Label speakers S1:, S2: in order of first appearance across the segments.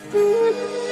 S1: ও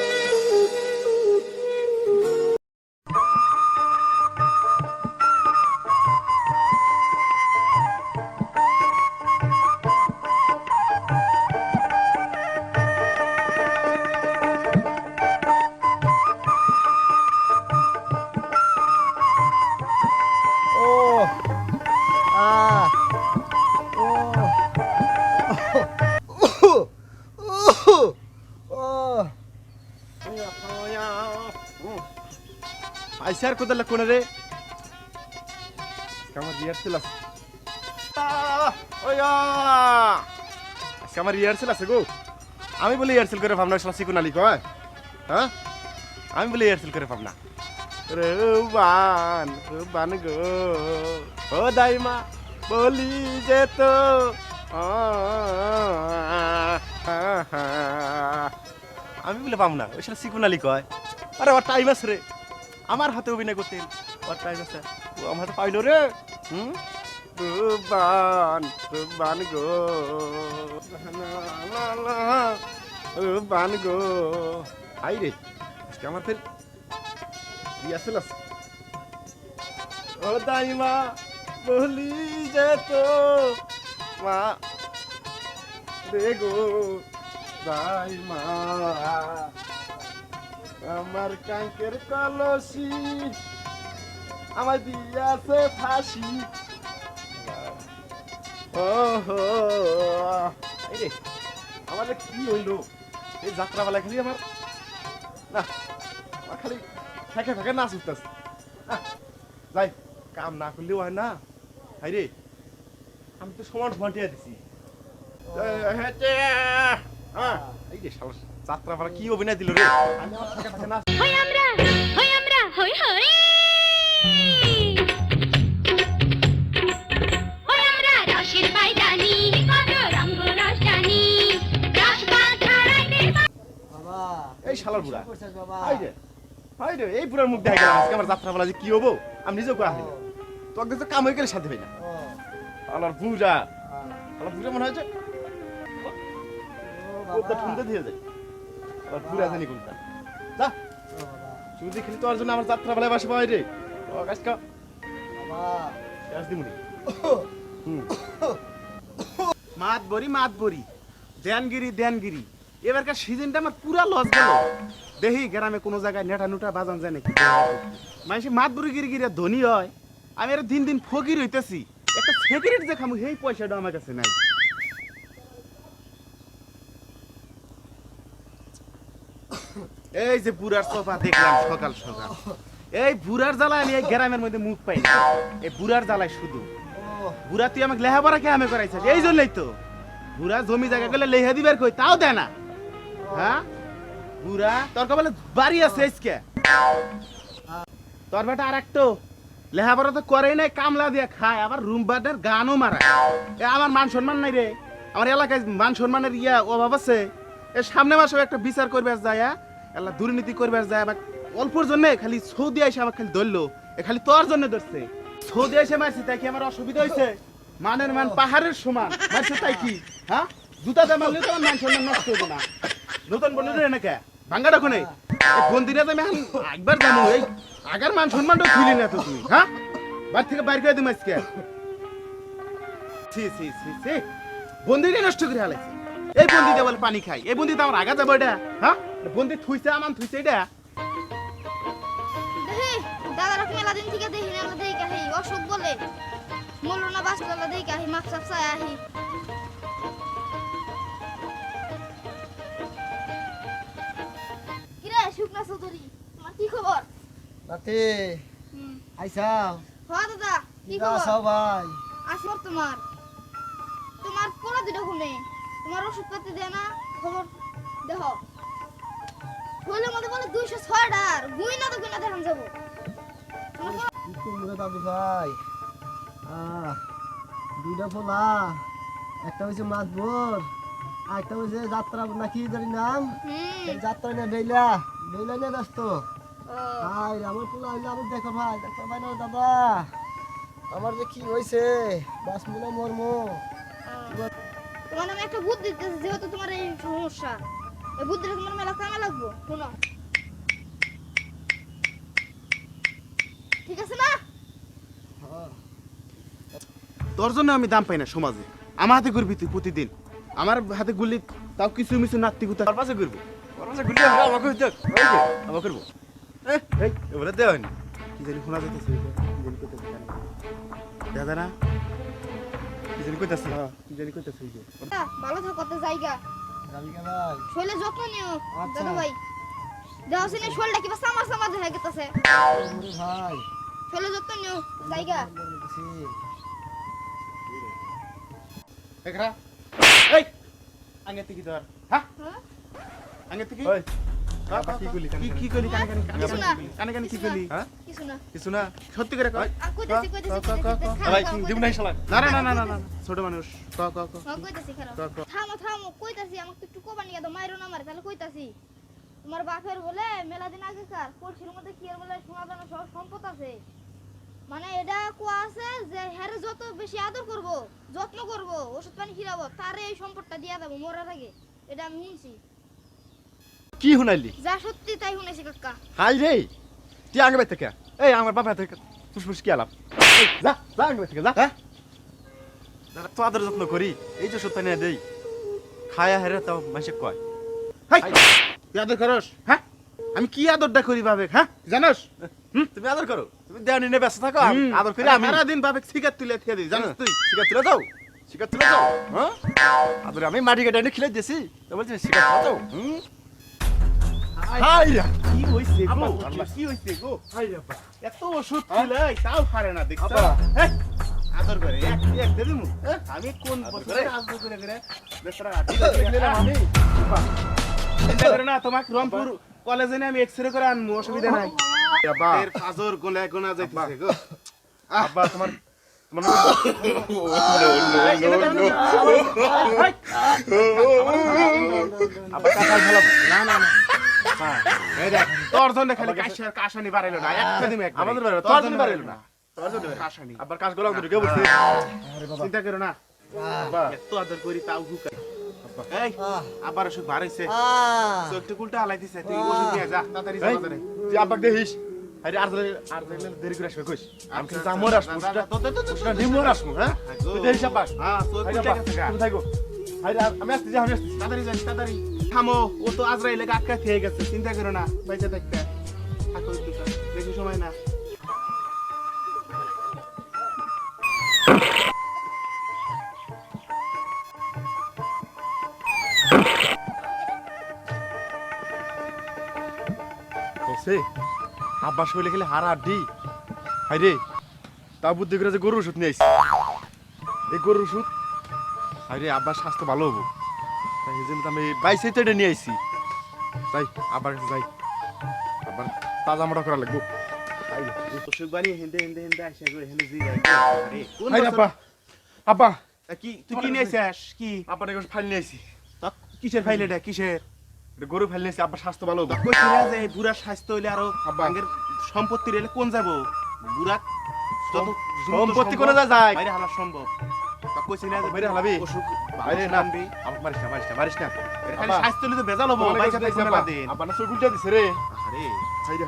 S2: কোদালে কোনে রে আমার রিহার্সেল আছে! আজকে আমার রিহার্সেল আছে গো আমি বলে রিহার্সেল করে ভাবনা সালা সিকুন আলী কয় হ্যাঁ আমি বলে রিহার্সেল করে ভাবনা রুবান রুবান গো ও দাইমা বলি যে তো আমি বলে পাম না ওই সালা সিকুন আলী কয় আরে ওর টাইম আছে রে আমার হাতে অভিনয় করতেন। ওর ও আমার হাতে পাইলো রে। হুম? রুবান রুবান গো। রুবান গো। আই রে, আজকে আমার ফের রিহার্সেল আছে ও বলি মা দাইমা। আমার কাঙ্কের কলসি আমার দিয়াছে ফাঁসি। ও আমার কি হইল? এই যাত্রাবেলা খালি আমার। না খালি ফেঁকে ফেঁকে নাচ উঠতেছে। যাই কাম না করলেও হয় না। হাই রে আমি তো সমান সমান দিছি। হ্যাঁ, এই রে শালা যাত্রাবেলা কি অভিনয় দিল রে? আমি আমার
S3: হই আমরা হই আমরা হই হই।
S2: এই শালার বুড়া। এই বুড়ার মুখ দেখা গেল আজকে আমার যাত্রাবেলা যে কি হব আমি নিজেও তোকে তো কাম হয়ে গেলে সাথে হই না। আলার বুড়া। আলার বুড়া মনে হয় যে দিয়ে। যায় বুড়া জানি কোনটা। যা।
S1: ও বাবা
S2: শুধু দেখলি তোর জন্য আমার যাত্রাবেলায় বাসা পাই রে ও কাজ কা
S1: বাবা।
S2: কাজ দিমুনি
S4: মাত বরি মাত বরি দেনগিরি দেনগিরি। এবারকার সিজনটা আমার পুরা লস গেল। দেখি গ্রামে কোনো জায়গায় নেটা নুটা বাজান যায় নাকি? মানুষ মাত বরি গিরি গিরি ধনী হয়। আমি আর দিন দিন ফকির হইতেছি। একটা সিগারেট যে খামু সেই পয়সাটা আমার কাছে নাই। এই যে বুড়ার সোফা দেখলাম সকাল সকাল। এই বুড়ার জ্বালায় আমি এই গ্রামের মধ্যে মুখ পাই না। এই বুড়ার জ্বালায় শুধু। বুড়া, তুই আমাকে লেহাপড়া কে আমি করাইছিস? এই জন্যই তো। বুড়া জমি জায়গা গেলে লেহা দিবার কই? তাও দেয় না। হ্যাঁ? বুড়া, তোর কবলে বাড়ি আছে আজকে। তোর বেটা আর একটু লেহাপড়া তো করেই নাই, কামলা দিয়ে খায়, আবার রুম বাটার গানও মারা এ, আমার মান সম্মান নাই রে। আমার এলাকায় মান সম্মানের ইয়া অভাব আছে। এ, সামনে মাসে একটা বিচার করবে যায় এলা দুর্নীতি করবে যায় আবার অল্পর জন্য, খালি সৌদি আইসে আমার খালি ধরলো, এ খালি তোর জন্য ধরছে। সৌদি আইসে মারছি, তাই কি আমার অসুবিধা হয়েছে মানের মান পাহাড়ের সমান, মারছে তাই কি? হ্যাঁ? জুতা দিয়ে মারলে তোমার মান সম্মান নষ্ট হইব না। নতুন বন্ধু রে নাকি ভাঙ্গা রাখো নেই বন্দিরা আমি এখন একবার জানো এই আগার মান সম্মানটা খুলি না তো তুমি হ্যাঁ? বাড়ি থেকে বাইর করে দিম আজকে। সি সি সি সি বন্দিরে নষ্ট করে হালাইছে। এই বন্দিতে বলে পানি খাই, এই বন্দিতে আমার আগা যাব হ্যাঁ? বন্দি থুইছে আমার থুইছে এটা।
S5: দেখি দাদারা মেলা দিন থেকে দেখি না দেখি কাহি অসুখ বলে। মরলো না বাঁচলো না দেখি কাহি মাছ চাপ চাই আহি। কিরে শুকনা চৌধুরী তোমার কি খবর?
S1: নাতি
S5: হুম।
S1: আইসাও
S5: হ্যাঁ দাদা কি খবর?
S1: আসাও ভাই
S5: আসবর তোমার। তোমার পোড়া দুটো ঘুমে তোমার ওষুধ পাতি দেয় না খবর দেহ হইলে মধ্যে বলে দুইশো না তো না দেখান যাব।
S1: দাদু ভাই? দুইটা পোলা একটা হয়েছে আর একটা হয়েছে যাত্রা নাকি জানি নাম? যাত্রা নিয়ে ডেইলা ডেইলা নিয়ে ব্যস্ত। ভাই আমার পোলা হইলে আমি দেখো ভাই দেখো ভাই না দাদা। আমার যে কি হয়েছে বাস মর্ম।
S5: তোমার আমি একটা বুদ্ধি দিতেছি যেহেতু তোমার এই সমস্যা। এই বুদ্ধিটা তোমার মেলা কামে লাগবো। শোনো। ঠিক আছে না?
S4: তোর জন্য আমি দাম পাই না সমাজে। আমার হাতে ঘুরবি তুই প্রতিদিন। আমার হাতে গুলি তাও কিছু মিছু নাত্তি গুতা।
S2: তোর পাশে ঘুরবো। তোর পাশে ঘুরলে আমাকে দেখ আমাকে করব। এই এবারে দেওয়া হয়নি।
S4: কি জানি শোনা দাদা না
S2: কি জানি কইতাছি
S4: হ্যাঁ, কি জানি কইতেছে?
S5: ভালো থাকো তো জায়গা। শরীরের যত্ন নিও
S1: আচ্ছা।
S5: দাদু ভাই দেওয়া সিনে শরীরটা কিবা সামার সামার দেখা গেতেছে
S1: ভাই
S5: শরীরের যত্ন নিও জায়গা।
S4: দেখরা এই! আঙ্গে তিকি ধর। হ্যাঁ?
S5: হ্যাঁ?
S4: আগে
S2: হ্যাঁ?
S4: ছোট মানুষ। ক ক ক।
S5: হ্যাঁ, তোমার বাপের বলে মেলা দিন আগেকার কলসির মধ্যে কি আর বলে সোনা দানা সব সম্পদ আছে? মানে এটা কোয়া আছে যে হ্যারে যত বেশি আদর করব যত্ন করব ওষুধ পানি খিরাবো তারে এই সম্পদটা দিয়া দেবো মরার আগে। এটা আমি শুনছি।
S2: কি শুনাইলি?
S5: যা সত্যি তাই শুনেছি কাকা।
S2: হাই রে তুই আগে বাইতে কে এই আমার বাবা থেকে ফুসফুস কি আলাপ? যা যা আগে বাইতে যা। হ্যাঁ? তো আদর যত্ন করি এই যে সত্য নিয়ে দেই। খায়া হেরে তাও মাসে কয়।
S4: হাই! তুই আদর করস? হ্যাঁ? আমি কি আদরটা করি ভাবে হ্যাঁ? জানোস?
S2: তুমি আদর করো। তুমি দেওয়া নিয়ে ব্যস্ত থাকো আমি আদর করি আমি
S4: সারা দিন ভাবে সিগার তুলে থিয়ে দিই জানোস তুই?
S2: শিকার তুলে দাও। শিকার তুলে দাও। হ্যাঁ? আদর আমি মাটি কেটে এনে খিলে দিয়েছি তো বলছি শিকার তুলে দাও। হুম? হাই রা
S4: কি হইছে গো কি- হইছে গো
S2: হাই রা
S4: এত ওষুধ ছিলে তাও পারে না দেখছ। হ্যাঁ? আদর করে এক এক দে দিমু হ্যাঁ? আমি কোন বছরে আদর করে করে বেচারা
S2: আমি
S4: চিন্তা করে না তোমাকে রংপুর কলেজে আমি এক্সরে করে আনব অসুবিধা নাই
S2: আব্বা
S4: এর ফাজর গোলা গোনা যাইতেছে গো
S2: আব্বা তোমার তোমার আব্বা ভালো
S4: না না
S2: হ্যাঁ
S4: তোর জন্য খালি কাশার কাশানি বাড়াইলো না একটা দিমে একবারে।
S2: আমাদের বাড়াইলো,
S4: তোর জন্য
S2: জন্য
S4: বাড়াইলো
S2: বাড়াইলো
S4: না।
S2: তোর জন্য
S4: কাশানি।
S2: আব্বার কাজ গলা ধরে কেউ বলছে?
S1: আরে বাবা
S4: চিন্তা করো না। এত আদর করি তাও হুকা। এই আবার ওষুধ বাড়াইছে।
S1: আহ,
S4: উল্টা হালাই দিছে তুই ওষুধ নিয়ে যা তাড়াতাড়ি যা
S2: এই, তুই আব্বাকে দেখিস। আরে আর আর দেরি করে আসবে কইস। আমি কিন্তু আমার আসব নিমোর আসব হ্যাঁ? তুই দেখিস
S4: হ্যাঁ,
S2: থাকো। আমি আসতেছি আমি আসতেছি।
S4: তাড়াতাড়ি যাস তাড়াতাড়ি। থামো, ও তো আজরাইলে আটকা খেয়ে গেছে, চিন্তা করো না, বাইচে বেশি সময় না।
S2: আব্বা শরীরে খেলে হারা আড্ডি হাই রে তা বুদ্ধি করে যে গরুর ওষুধ নিয়ে এই গরুর ওষুধ হাই রে আব্বার স্বাস্থ্য ভালো হব। তাই এই জন্য তো আমি বাইসে তো এটা নিয়ে আইছি। যাই আব্বার কাছে যাই। আব্বার তাজা মোটা করা লাগবো। তাই
S4: অসুখ বাড়ি হেন্দে হেন্দে হেন্দে আসে গো হেন্দে জি যাই। আরে কোন
S2: হাই রে আব্বা আব্বা।
S4: কি তুই কি নিয়ে আসিস কি?
S2: আব্বার ফাইল নিয়ে আইছি।
S4: কিসের ফাইল এটা? কিসের?
S2: গরু ফাইল নিয়ে আব্বার স্বাস্থ্য ভালো হব।
S4: তা যে বুড়া স্বাস্থ্য হইলে আরও
S2: আব্বা।
S4: আঙ্গের সম্পত্তি রেলে কোন যাব? বুড়া
S2: সম্পত্তি কোনে যায়। যায়
S4: সম্ভব। কইছি না যে
S2: বাইরে হালাবি?
S4: অসুখ
S2: বাইরে
S4: বাইরে
S2: না
S4: নামবি
S2: আমার মারিস না মারিস না মারিস না
S4: খালি স্বাস্থ্য তো বেজাল হব
S2: তোমার
S4: বাইসা
S2: কাছে
S4: থাকবে
S2: আব্বা
S4: না দিন
S2: আব্বা না উল্টা দিছে রে
S4: আরে
S2: হাই রে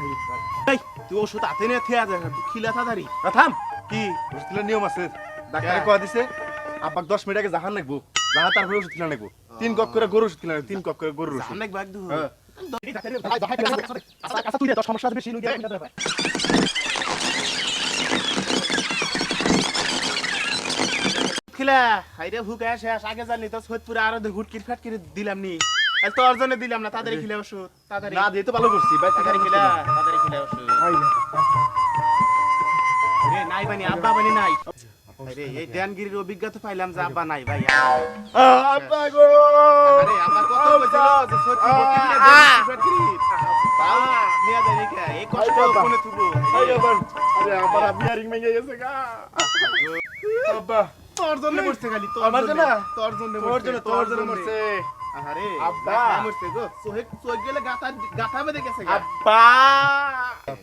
S2: হাই
S4: তুই ওষুধ হাতে নিয়ে থিয়া যা খিলা তাড়াতাড়ি
S2: আ, থাম
S4: কি
S2: ওষুধের নিয়ম আছে ডাক্তারে
S4: হ্যাঁ।
S2: কয়া দিছে আব্বাক দশ মিনিট আগে জাহান লাগবো জাহা তারপরে ওষুধ কিনা লাগবো তিন কপ করে গরুর ওষুধ কিনা তিন কপ করে ওষুধ
S4: বাগ দু
S2: হ্যাঁ।
S4: খিলা হাইরে ভুক শেষ আগে জানি তো সৈয়দপুরে আরও ঘুটকির ফাটকির দিলাম নি। আর তোর জন্য দিলাম না তাড়াতাড়ি খিলা ওষুধ তাড়াতাড়ি।
S2: না দিয়ে তো ভালো করছি বাইরে
S4: তাড়াতাড়ি খিলা। তাড়াতাড়ি খিলা ওষুধ। রে। নাই বানি আব্বা বানি নাই। আরে এই ধ্যানগিরির অভিজ্ঞতা পাইলাম যে আব্বা নাই ভাই
S2: আব্বা। গো।
S4: আরে আব্বা কত বলছিল যে সত্যি দেন ফাটকিরি? তাও নিয়ে যাই রেখে এই কষ্ট কোনে থুবো?
S2: আই আবার আরে আমার বিয়ারিং ভেঙে গেছে গা। আব্বা।
S4: তোর জন্য মরছে খালি তোর
S2: আমার
S4: জন্য? তোর জন্য
S2: তোর জন্য তোর জন্য মরছে
S4: আরে
S2: আব্বা।
S4: মরছে গো চোখে চোখ গেলে গাতা গাতা বেঁধে গেছে
S2: আব্বা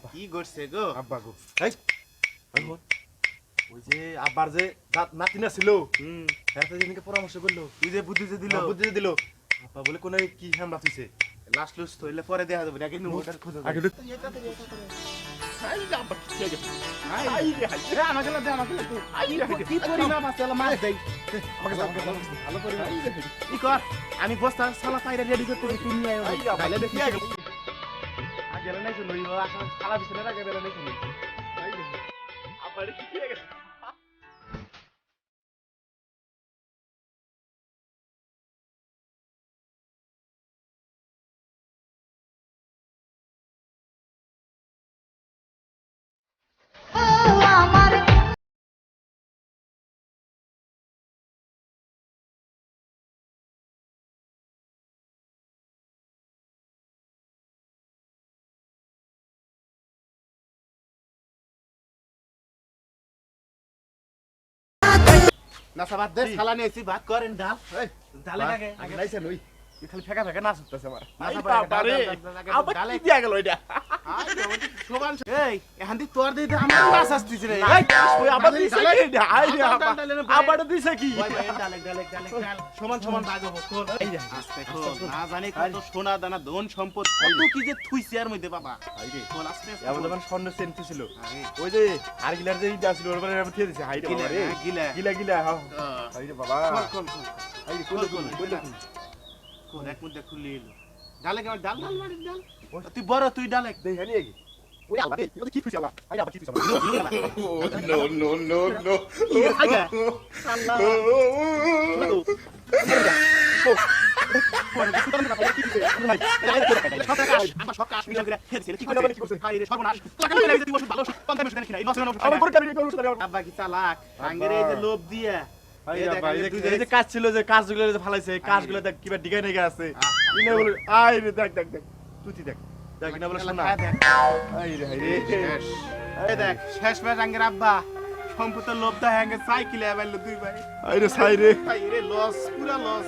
S4: কি করছে গো
S2: আব্বা গো এই ওই যে আব্বার যে দাঁত নাতি না ছিল
S4: হুম
S2: হ্যাঁ যেদিনকে পরামর্শ করল
S4: তুই যে বুদ্ধি যে দিল
S2: বুদ্ধি দিল আব্বা বলে কোনো কি হামলা তুইছে
S4: লাস্ট লুস হইলে পরে দেখা যাবে আগে নোটার খোঁজা আমি বস্তা সালা পাইরে রেডি করতে তুমি
S2: আগে নাই শুনো ইবা আসা খালা বিছানা আগে বেলা নাই শুনো আই রে আব্বা রে কি গেছে
S4: না সাবাদ দে সালা নিয়েছি ভাত। করেন ডাল।
S2: এই
S4: ডালে লাগে
S2: আগে লাইছেন তুই খালি ফেকা ফেকা নাচ হতেছে আমার। আবার কি দিয়া গেল এটা?
S4: এই এখান তোর আমার আসতেছে রে।
S2: আবার দিছে কি? আবার। দিছে কি।
S4: সমান সমান। না জানি কত সোনা দানা ধন সম্পদ কত কি যে থুইছে এর মধ্যে বাবা।
S2: আই
S4: আস্তে আস্তে
S2: এমন যখন স্বর্ণ সেন্ট ছিল ওই যে আর গিলার যে ইটা ছিল ওর পরে আমি দিছে। হাই
S4: গিলা, গিলা।
S2: গিলা হ্যাঁ বাবা। হাই
S4: খোল, এলো। ডালে ডাল? ডাল ডাল। তুই বড় তুই ডালে।
S2: দেই হানি এগি ওই আল্লাহ রে কি খুশি আল্লাহ? আবার কি খুশি না
S4: লোভ দিয়া।
S2: কাজ ছিল যে কাজগুলো ফালাইছে কাজগুলো দেখ কিবা ডিগাই নেগে আছে ইনে বলে আই রে দেখ দেখ দেখ তুই দেখ দেখ ইনে বলে শোনা
S4: খায়
S2: রে হাই রে।
S4: দেখ শেষ ম্যাচ আঙ্গের আব্বা। সম্পূর্ণ লোভটা হ্যাঙ্গে সাইকেলে আবার দুই ভাই।
S2: আই রে সাই রে।
S4: ভাই রে লস পুরা লস